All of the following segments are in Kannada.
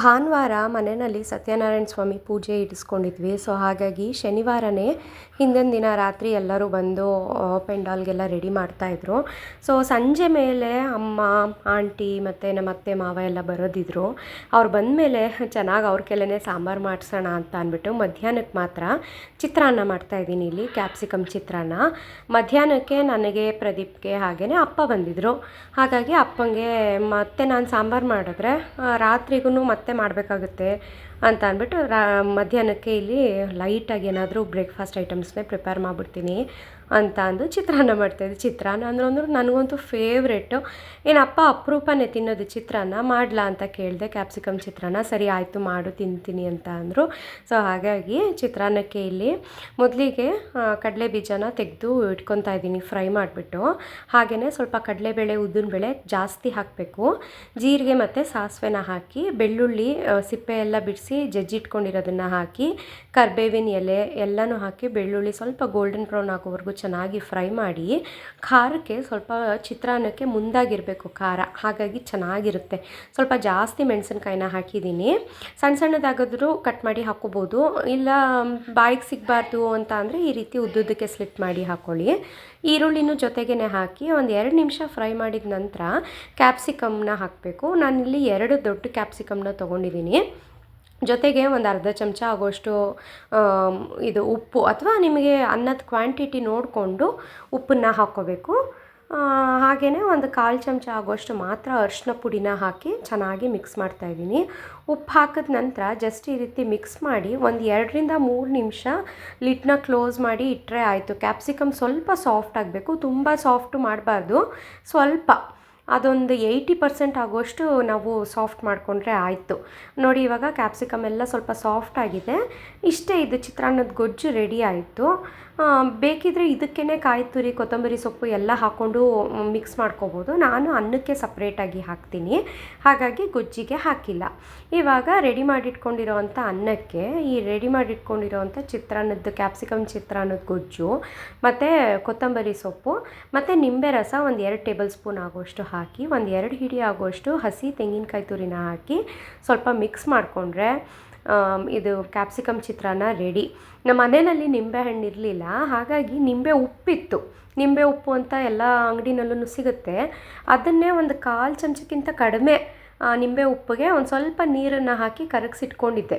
ಭಾನುವಾರ ಮನೆಯಲ್ಲಿ ಸತ್ಯನಾರಾಯಣ ಸ್ವಾಮಿ ಪೂಜೆ ಇಡಿಸ್ಕೊಂಡಿದ್ವಿ. ಸೊ ಹಾಗಾಗಿ ಶನಿವಾರನೇ ಹಿಂದಿನ ದಿನ ರಾತ್ರಿ ಎಲ್ಲರೂ ಬಂದು ಪೆಂಡಾಲ್ಗೆಲ್ಲ ರೆಡಿ ಮಾಡ್ತಾಯಿದ್ರು ಸೊ ಸಂಜೆ ಮೇಲೆ ಅಮ್ಮ, ಆಂಟಿ ಮತ್ತು ನಮ್ಮ ಅತ್ತೆ, ಮಾವ ಎಲ್ಲ ಬರೋದಿದ್ರು. ಅವ್ರು ಬಂದಮೇಲೆ ಚೆನ್ನಾಗಿ ಅವ್ರ ಕೆಲೆನೇ ಸಾಂಬಾರು ಮಾಡಿಸೋಣ ಅಂತ ಅಂದ್ಬಿಟ್ಟು ಮಧ್ಯಾಹ್ನಕ್ಕೆ ಮಾತ್ರ ಚಿತ್ರಾನ್ನ ಮಾಡ್ತಾಯಿದ್ದೀನಿ ಇಲ್ಲಿ, ಕ್ಯಾಪ್ಸಿಕಮ್ ಚಿತ್ರಾನ್ನ. ಮಧ್ಯಾಹ್ನಕ್ಕೆ ನನಗೆ ಪ್ರದೀಪ್ಗೆ ಹಾಗೆಯೇ ಅಪ್ಪ ಬಂದಿದ್ದರು ಹಾಗಾಗಿ ಅಪ್ಪಂಗೆ ಮತ್ತೆ ನಾನು ಸಾಂಬಾರು ಮಾಡಿದ್ರೆ ರಾತ್ರಿಗೂ ಮತ್ತೆ ಮಾಡಬೇಕಾಗುತ್ತೆ ಅಂತ ಅಂದ್ಬಿಟ್ಟು ರಾ ಮಧ್ಯಾಹ್ನಕ್ಕೆ ಇಲ್ಲಿ ಲೈಟಾಗಿ ಏನಾದರೂ ಬ್ರೇಕ್ಫಾಸ್ಟ್ ಐಟಮ್ಸ್ನೇ ಪ್ರಿಪೇರ್ ಮಾಡಿಬಿಡ್ತೀನಿ. ಅಂತ ಅಂದು ಚಿತ್ರಾನ್ನ ಮಾಡ್ತಾಯಿದ್ದೆ. ಚಿತ್ರಾನ್ನ ಅಂದ್ರೆ ಅಂದ್ರೆ ನನಗಂತೂ ಫೇವ್ರೆಟ್ಟು ಏನಪ್ಪ ಅಪರೂಪನೇ ತಿನ್ನೋದು ಚಿತ್ರಾನ್ನ ಮಾಡಲಾ ಅಂತ ಕೇಳಿದೆ ಕ್ಯಾಪ್ಸಿಕಮ್ ಚಿತ್ರಾನ್ನ ಸರಿ ಆಯಿತು ಮಾಡು, ತಿಂತೀನಿ ಅಂತ ಅಂದರು. ಸೊ ಹಾಗಾಗಿ ಚಿತ್ರಾನ್ನಕ್ಕೆ ಇಲ್ಲಿ ಮೊದಲಿಗೆ ಕಡಲೆ ಬೀಜನ ತೆಗೆದು ಇಟ್ಕೊತಾ ಇದ್ದೀನಿ ಫ್ರೈ ಮಾಡಿಬಿಟ್ಟು. ಹಾಗೆಯೇ ಸ್ವಲ್ಪ ಕಡಲೆಬೇಳೆ, ಉದ್ದಿನಬೇಳೆ ಜಾಸ್ತಿ ಹಾಕಬೇಕು. ಜೀರಿಗೆ ಮತ್ತು ಸಾಸಿವೆನ ಹಾಕಿ, ಬೆಳ್ಳುಳ್ಳಿ ಸಿಪ್ಪೆ ಎಲ್ಲ ಬಿಡಿಸಿ ಜಜ್ಜಿಟ್ಕೊಂಡಿರೋದನ್ನು ಹಾಕಿ, ಕರ್ಬೇವಿನ ಎಲೆ ಎಲ್ಲನೂ ಹಾಕಿ, ಬೆಳ್ಳುಳ್ಳಿ ಸ್ವಲ್ಪ ಗೋಲ್ಡನ್ ಬ್ರೌನ್ ಆಗೋವರೆಗೂ ಚೆನ್ನಾಗಿ ಫ್ರೈ ಮಾಡಿ ಖಾರಕ್ಕೆ ಸ್ವಲ್ಪ ಚಿತ್ರಾನ್ನಕ್ಕೆ ಮುಂದಾಗಿರಬೇಕು ಖಾರ, ಹಾಗಾಗಿ ಚೆನ್ನಾಗಿರುತ್ತೆ. ಸ್ವಲ್ಪ ಜಾಸ್ತಿ ಮೆಣಸಿನ್ಕಾಯಿನ ಹಾಕಿದ್ದೀನಿ. ಸಣ್ಣ ಸಣ್ಣದಾಗಾದರೂ ಕಟ್ ಮಾಡಿ ಹಾಕ್ಕೋಬೋದು. ಇಲ್ಲ, ಬಾಯಿಗೆ ಸಿಗಬಾರ್ದು ಅಂತ ಅಂದರೆ ಈ ರೀತಿ ಉದ್ದುದ್ದಕ್ಕೆ ಸ್ಲಿಟ್ ಮಾಡಿ ಹಾಕ್ಕೊಳ್ಳಿ ಈರುಳ್ಳಿನೂ ಜೊತೆಗೇ ಹಾಕಿ ಒಂದು ಎರಡು ನಿಮಿಷ ಫ್ರೈ ಮಾಡಿದ ನಂತರ ಕ್ಯಾಪ್ಸಿಕಮ್ನ ಹಾಕಬೇಕು. ನಾನಿಲ್ಲಿ ಎರಡು ದೊಡ್ಡ ಕ್ಯಾಪ್ಸಿಕಮ್ನ ತೊಗೊಂಡಿದ್ದೀನಿ. ಜೊತೆಗೆ ಒಂದು ಅರ್ಧ ಚಮಚ ಆಗೋಷ್ಟು ಇದು ಉಪ್ಪು ಅಥವಾ ನಿಮಗೆ ಅನ್ನದ ಕ್ವಾಂಟಿಟಿ ನೋಡಿಕೊಂಡು ಉಪ್ಪನ್ನು ಹಾಕ್ಕೋಬೇಕು. ಹಾಗೆಯೇ ಒಂದು ಕಾಲು ಚಮಚ ಆಗೋಷ್ಟು ಮಾತ್ರ ಅರಿಶಿನ ಪುಡಿನ ಹಾಕಿ ಚೆನ್ನಾಗಿ ಮಿಕ್ಸ್ ಮಾಡ್ತಾಯಿದ್ದೀನಿ ಉಪ್ಪು ಹಾಕಿದ ನಂತರ ಜಸ್ಟ್ ಈ ರೀತಿ ಮಿಕ್ಸ್ ಮಾಡಿ ಒಂದು ಎರಡರಿಂದ ಮೂರು ನಿಮಿಷ ಲಿಟ್ನ ಕ್ಲೋಸ್ ಮಾಡಿ ಇಟ್ಟರೆ ಆಯಿತು. ಕ್ಯಾಪ್ಸಿಕಮ್ ಸ್ವಲ್ಪ ಸಾಫ್ಟ್ ಆಗಬೇಕು. ತುಂಬ ಸಾಫ್ಟು ಮಾಡಬಾರ್ದು. ಸ್ವಲ್ಪ. ಅದೊಂದು ಏಯ್ಟಿ ಪರ್ಸೆಂಟ್ ಆಗುವಷ್ಟು ನಾವು ಸಾಫ್ಟ್ ಮಾಡಿಕೊಂಡ್ರೆ ಆಯಿತು. ನೋಡಿ, ಇವಾಗ ಕ್ಯಾಪ್ಸಿಕಮ್ ಎಲ್ಲ ಸ್ವಲ್ಪ ಸಾಫ್ಟ್ ಆಗಿದೆ. ಇಷ್ಟೇ ಇದು ಚಿತ್ರಾನ್ನದ ಗೊಜ್ಜು ರೆಡಿ ಆಯಿತು. ಬೇಕಿದ್ರೆ ಇದಕ್ಕೇ ಕಾಯಿ ತುರಿ, ಕೊತ್ತಂಬರಿ ಸೊಪ್ಪು ಎಲ್ಲ ಹಾಕ್ಕೊಂಡು ಮಿಕ್ಸ್ ಮಾಡ್ಕೋಬೋದು. ನಾನು ಅನ್ನಕ್ಕೆ ಸಪ್ರೇಟಾಗಿ ಹಾಕ್ತೀನಿ. ಹಾಗಾಗಿ ಗೊಜ್ಜಿಗೆ ಹಾಕಿಲ್ಲ. ಇವಾಗ ರೆಡಿ ಮಾಡಿಟ್ಕೊಂಡಿರೋವಂಥ ಅನ್ನಕ್ಕೆ, ಈ ರೆಡಿ ಮಾಡಿಟ್ಕೊಂಡಿರೋವಂಥ ಚಿತ್ರಾನ್ನದ ಕ್ಯಾಪ್ಸಿಕಮ್ ಚಿತ್ರಾನ್ನದ ಗೊಜ್ಜು, ಮತ್ತು ಕೊತ್ತಂಬರಿ ಸೊಪ್ಪು, ಮತ್ತು ನಿಂಬೆ ರಸ ಒಂದು ಎರಡು ಟೇಬಲ್ ಸ್ಪೂನ್ ಆಗುವಷ್ಟು ಹಾಕಿ ಒಂದು ಎರಡು ಹಿಡಿ ಆಗುವಷ್ಟು ಹಸಿ ತೆಂಗಿನಕಾಯಿ ತುರಿನ ಹಾಕಿ ಸ್ವಲ್ಪ ಮಿಕ್ಸ್ ಮಾಡಿಕೊಂಡ್ರೆ ಇದು ಕ್ಯಾಪ್ಸಿಕಮ್ ಚಿತ್ರಾನ್ನ ರೆಡಿ. ನಮ್ಮ ಮನೆಯಲ್ಲಿ ನಿಂಬೆಹಣ್ಣು ಇರಲಿಲ್ಲ, ಹಾಗಾಗಿ ನಿಂಬೆ ಉಪ್ಪಿತ್ತು. ನಿಂಬೆ ಉಪ್ಪು ಅಂತ ಎಲ್ಲ ಅಂಗಡಿನಲ್ಲೂ ಸಿಗುತ್ತೆ. ಅದನ್ನೇ ಒಂದು ಕಾಲು ಚಮಚಕ್ಕಿಂತ ಕಡಿಮೆ ನಿಂಬೆ ಉಪ್ಪಿಗೆ ಒಂದು ಸ್ವಲ್ಪ ನೀರನ್ನು ಹಾಕಿ ಕರಗಿಸಿಟ್ಕೊಂಡಿದ್ದೆ.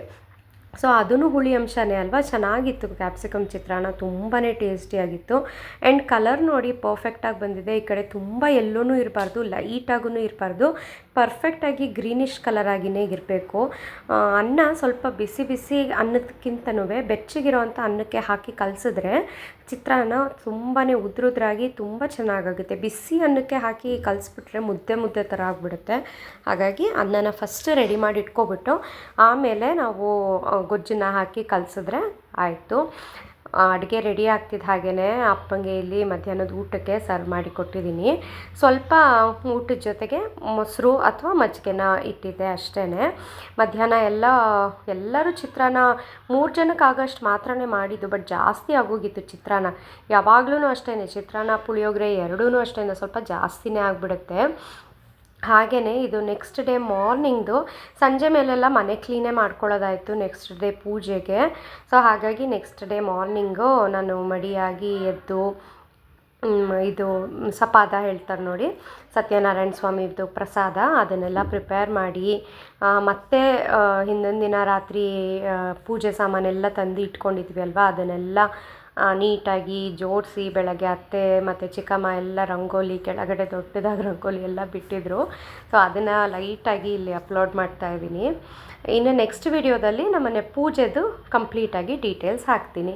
ಸೊ ಅದೂ ಹುಳಿ ಅಂಶನೇ ಅಲ್ವಾ? ಚೆನ್ನಾಗಿತ್ತು ಕ್ಯಾಪ್ಸಿಕಮ್ ಚಿತ್ರಾನ್ನ ತುಂಬಾ ಟೇಸ್ಟಿಯಾಗಿತ್ತು ಆ್ಯಂಡ್ ಕಲರ್ ನೋಡಿ ಪರ್ಫೆಕ್ಟಾಗಿ ಬಂದಿದೆ. ಈ ಕಡೆ ತುಂಬ ಎಲ್ಲೂ ಇರಬಾರ್ದು ಲೈಟಾಗೂ ಇರಬಾರ್ದು. ಪರ್ಫೆಕ್ಟಾಗಿ ಗ್ರೀನಿಷ್ ಕಲರ್ ಆಗಿನೇ ಇರಬೇಕು. ಅನ್ನ ಸ್ವಲ್ಪ ಬಿಸಿ ಬಿಸಿ ಅನ್ನದಕ್ಕಿಂತನೂ ಬೆಚ್ಚಗಿರೋವಂಥ ಅನ್ನಕ್ಕೆ ಹಾಕಿ ಕಲಸಿದ್ರೆ ಚಿತ್ರಾನ್ನ ತುಂಬಾ ಉದ್ರುದ್ರಾಗಿ ತುಂಬ ಚೆನ್ನಾಗಾಗುತ್ತೆ. ಬಿಸಿ ಅನ್ನಕ್ಕೆ ಹಾಕಿ ಕಲಿಸ್ಬಿಟ್ರೆ ಮುದ್ದೆ ಮುದ್ದೆ ಥರ ಆಗಿಬಿಡುತ್ತೆ. ಹಾಗಾಗಿ ಅನ್ನನ ಫಸ್ಟ್ ರೆಡಿ ಮಾಡಿ ಇಟ್ಕೊಬಿಟ್ಟು, ಆಮೇಲೆ ನಾವು ಗೊಜ್ಜನ್ನ ಹಾಕಿ ಕಲಸಿದ್ರೆ ಆಯಿತು. ಅಡುಗೆ ರೆಡಿ ಆಗ್ತಿದ್ದ ಹಾಗೆಯೇ ಅಪ್ಪಂಗೆ ಇಲ್ಲಿ ಮಧ್ಯಾಹ್ನದ ಊಟಕ್ಕೆ ಸರ್ವ್ ಮಾಡಿ ಕೊಟ್ಟಿದ್ದೀನಿ ಸ್ವಲ್ಪ ಊಟದ ಜೊತೆಗೆ ಮೊಸರು ಅಥವಾ ಮಜ್ಜಿಗೆನ ಇಟ್ಟಿದ್ದೆ ಅಷ್ಟೇ ಮಧ್ಯಾಹ್ನ ಎಲ್ಲ, ಎಲ್ಲರೂ ಚಿತ್ರಾನ್ನ ಮೂರು ಜನಕ್ಕೆ ಆಗೋಷ್ಟು ಮಾತ್ರನೇ ಮಾಡಿದ್ದು ಬಟ್ ಜಾಸ್ತಿ ಆಗೋಗಿತ್ತು ಚಿತ್ರಾನ್ನ. ಯಾವಾಗಲೂ ಅಷ್ಟೇ ಚಿತ್ರಾನ್ನ, ಪುಳಿಯೋಗರೆ ಎರಡೂ ಅಷ್ಟೇ ಸ್ವಲ್ಪ ಜಾಸ್ತಿನೇ ಆಗಿಬಿಡುತ್ತೆ. ಹಾಗೆಯೇ ಇದು ನೆಕ್ಸ್ಟ್ ಡೇ ಮಾರ್ನಿಂಗ್ದು ಸಂಜೆ ಮೇಲೆಲ್ಲ ಮನೆ ಕ್ಲೀನೇ ಮಾಡ್ಕೊಳ್ಳೋದಾಯಿತು ನೆಕ್ಸ್ಟ್ ಡೇ ಪೂಜೆಗೆ. ಸೊ ಹಾಗಾಗಿ ನೆಕ್ಸ್ಟ್ ಡೇ ಮಾರ್ನಿಂಗು ನಾನು ಮಡಿಯಾಗಿ ಎದ್ದು ಇದು ಸಪಾದ ಹೇಳ್ತಾರೆ ನೋಡಿ, ಸತ್ಯನಾರಾಯಣ ಸ್ವಾಮಿದು ಪ್ರಸಾದ ಅದನ್ನೆಲ್ಲ ಪ್ರಿಪೇರ್ ಮಾಡಿ ಮತ್ತೆ ಹಿಂದಿನ ದಿನ ರಾತ್ರಿ ಪೂಜೆ ಸಾಮಾನೆಲ್ಲ ತಂದು ಇಟ್ಕೊಂಡಿದ್ವಿ ಅಲ್ವಾ, ಅದನ್ನೆಲ್ಲ ನೀಟಾಗಿ ಜೋಡಿಸಿ ಬೆಳಗ್ಗೆ ಅತ್ತೆ ಮತ್ತು ಚಿಕ್ಕಮ್ಮ ಎಲ್ಲ ರಂಗೋಲಿ ಕೆಳಗಡೆ ದೊಡ್ಡದಾಗಿ ರಂಗೋಲಿ ಎಲ್ಲ ಬಿಟ್ಟಿದ್ರು. ಸೊ ಅದನ್ನು ಲೈಟಾಗಿ ಇಲ್ಲಿ ಅಪ್ಲೋಡ್ ಮಾಡ್ತಾ ಇದ್ದೀನಿ. ಇನ್ನು ನೆಕ್ಸ್ಟ್ ವಿಡಿಯೋದಲ್ಲಿ ನಮ್ಮನೆ ಪೂಜೆದು ಕಂಪ್ಲೀಟಾಗಿ ಡೀಟೇಲ್ಸ್ ಹಾಕ್ತೀನಿ.